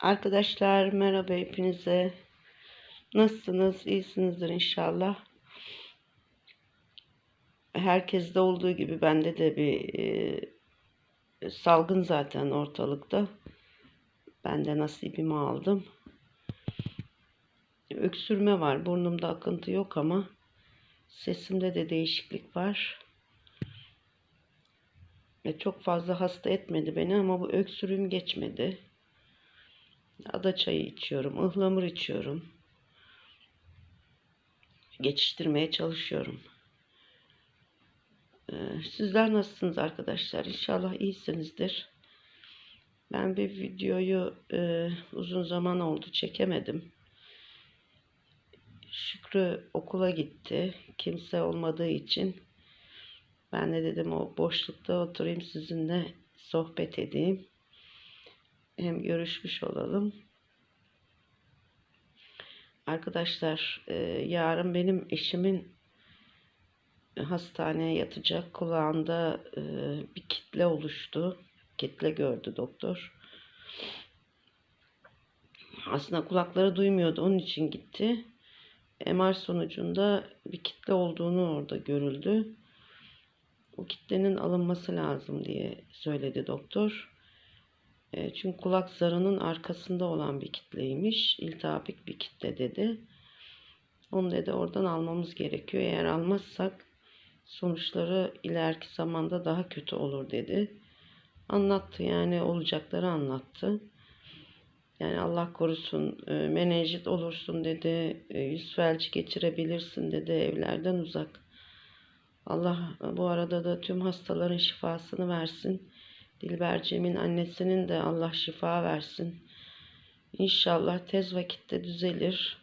Arkadaşlar merhaba hepinize. Nasılsınız? İyisinizdir inşallah. Herkeste olduğu gibi bende de bir e, salgın zaten ortalıkta. Ben de nasibimi aldım. Öksürme var. Burnumda akıntı yok ama sesimde de değişiklik var. E, çok fazla hasta etmedi beni ama bu öksürüğüm geçmedi. Ada çayı içiyorum, ıhlamur içiyorum. Geçiştirmeye çalışıyorum. Ee, sizler nasılsınız arkadaşlar? İnşallah iyisinizdir. Ben bir videoyu e, uzun zaman oldu çekemedim. Şükrü okula gitti. Kimse olmadığı için ben de dedim o boşlukta oturayım sizinle sohbet edeyim hem görüşmüş olalım. Arkadaşlar e, yarın benim eşimin hastaneye yatacak kulağında e, bir kitle oluştu. Kitle gördü doktor. Aslında kulakları duymuyordu onun için gitti. MR sonucunda bir kitle olduğunu orada görüldü. O kitlenin alınması lazım diye söyledi doktor. E, çünkü kulak zarının arkasında olan bir kitleymiş. İltihapik bir kitle dedi. Onu dedi oradan almamız gerekiyor. Eğer almazsak sonuçları ileriki zamanda daha kötü olur dedi. Anlattı yani olacakları anlattı. Yani Allah korusun e, menenjit olursun dedi. E, yüz felci geçirebilirsin dedi evlerden uzak. Allah bu arada da tüm hastaların şifasını versin. Dilberciğimin annesinin de Allah şifa versin. İnşallah tez vakitte düzelir.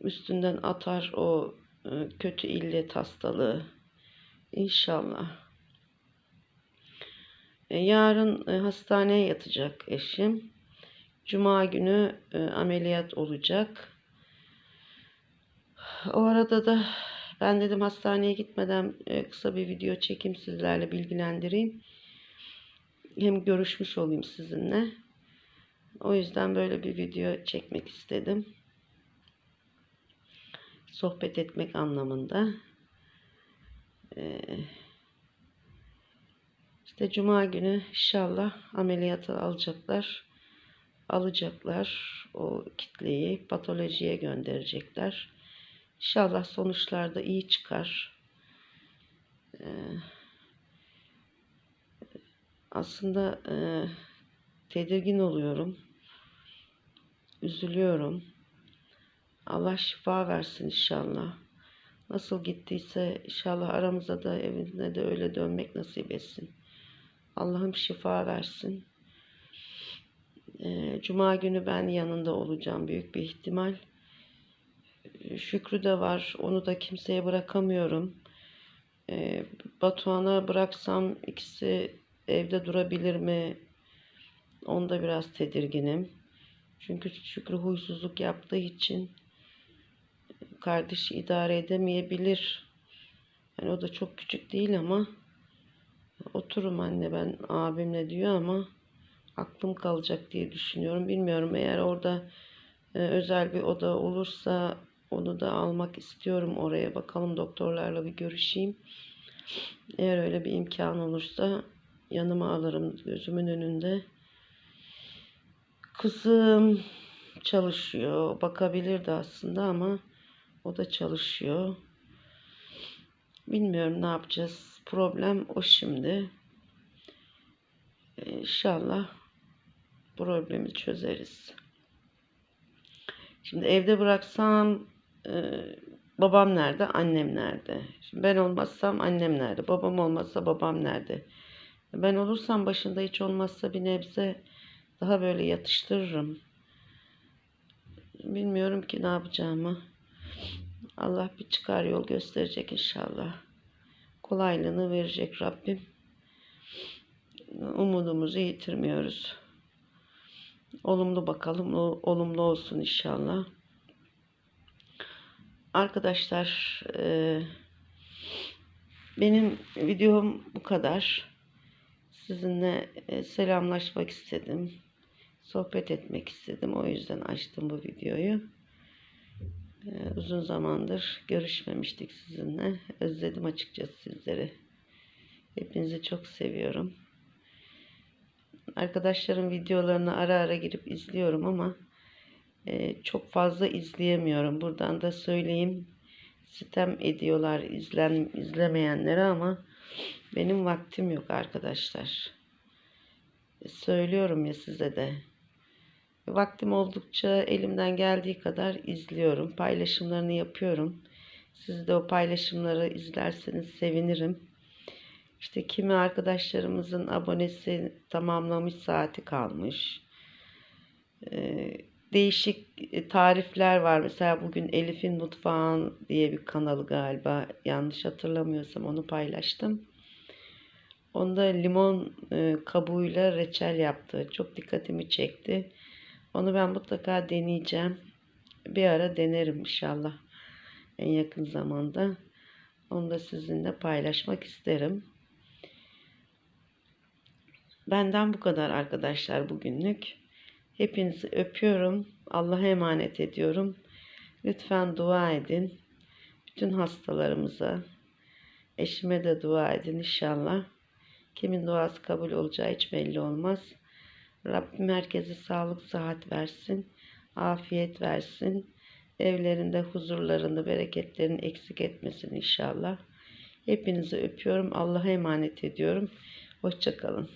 Üstünden atar o e, kötü illet hastalığı. İnşallah. E, yarın e, hastaneye yatacak eşim. Cuma günü ameliyat olacak. O arada da ben dedim hastaneye gitmeden kısa bir video çekeyim sizlerle bilgilendireyim hem görüşmüş olayım sizinle. O yüzden böyle bir video çekmek istedim. Sohbet etmek anlamında. Ee, işte cuma günü inşallah ameliyatı alacaklar. Alacaklar o kitleyi patolojiye gönderecekler. İnşallah sonuçlarda iyi çıkar. Ee, aslında e, tedirgin oluyorum. Üzülüyorum. Allah şifa versin inşallah. Nasıl gittiyse inşallah aramıza da evine de öyle dönmek nasip etsin. Allah'ım şifa versin. E, Cuma günü ben yanında olacağım büyük bir ihtimal. Şükrü de var. Onu da kimseye bırakamıyorum. E, Batuhan'a bıraksam ikisi evde durabilir mi? Onda biraz tedirginim. Çünkü Şükrü huysuzluk yaptığı için kardeşi idare edemeyebilir. Yani o da çok küçük değil ama oturum anne ben abimle diyor ama aklım kalacak diye düşünüyorum. Bilmiyorum eğer orada e, özel bir oda olursa onu da almak istiyorum oraya. Bakalım doktorlarla bir görüşeyim. Eğer öyle bir imkan olursa yanıma alırım gözümün önünde. Kızım çalışıyor. Bakabilirdi aslında ama o da çalışıyor. Bilmiyorum ne yapacağız. Problem o şimdi. İnşallah problemi çözeriz. Şimdi evde bıraksam e, babam nerede, annem nerede? Şimdi ben olmazsam annem nerede? Babam olmazsa babam nerede? Ben olursam başında hiç olmazsa bir nebze daha böyle yatıştırırım. Bilmiyorum ki ne yapacağımı. Allah bir çıkar yol gösterecek inşallah. Kolaylığını verecek Rabbim. Umudumuzu yitirmiyoruz. Olumlu bakalım, olumlu olsun inşallah. Arkadaşlar, benim videom bu kadar sizinle e, selamlaşmak istedim. sohbet etmek istedim. O yüzden açtım bu videoyu. Ee, uzun zamandır görüşmemiştik sizinle. Özledim açıkçası sizleri. Hepinizi çok seviyorum. Arkadaşlarım videolarını ara ara girip izliyorum ama e, çok fazla izleyemiyorum. Buradan da söyleyeyim. Sitem ediyorlar izlen, izlemeyenlere ama benim vaktim yok arkadaşlar. E, söylüyorum ya size de. Vaktim oldukça elimden geldiği kadar izliyorum. Paylaşımlarını yapıyorum. Siz de o paylaşımları izlerseniz sevinirim. İşte kimi arkadaşlarımızın abonesi tamamlamış saati kalmış. Ee, değişik e, tarifler var. Mesela bugün Elif'in Mutfağı diye bir kanalı galiba. Yanlış hatırlamıyorsam onu paylaştım. Onda limon e, kabuğuyla reçel yaptı. Çok dikkatimi çekti. Onu ben mutlaka deneyeceğim. Bir ara denerim inşallah. En yakın zamanda. Onu da sizinle paylaşmak isterim. Benden bu kadar arkadaşlar bugünlük. Hepinizi öpüyorum. Allah'a emanet ediyorum. Lütfen dua edin. Bütün hastalarımıza, eşime de dua edin inşallah. Kimin duası kabul olacağı hiç belli olmaz. Rabbim herkese sağlık, sıhhat versin. Afiyet versin. Evlerinde huzurlarını, bereketlerini eksik etmesin inşallah. Hepinizi öpüyorum. Allah'a emanet ediyorum. Hoşçakalın.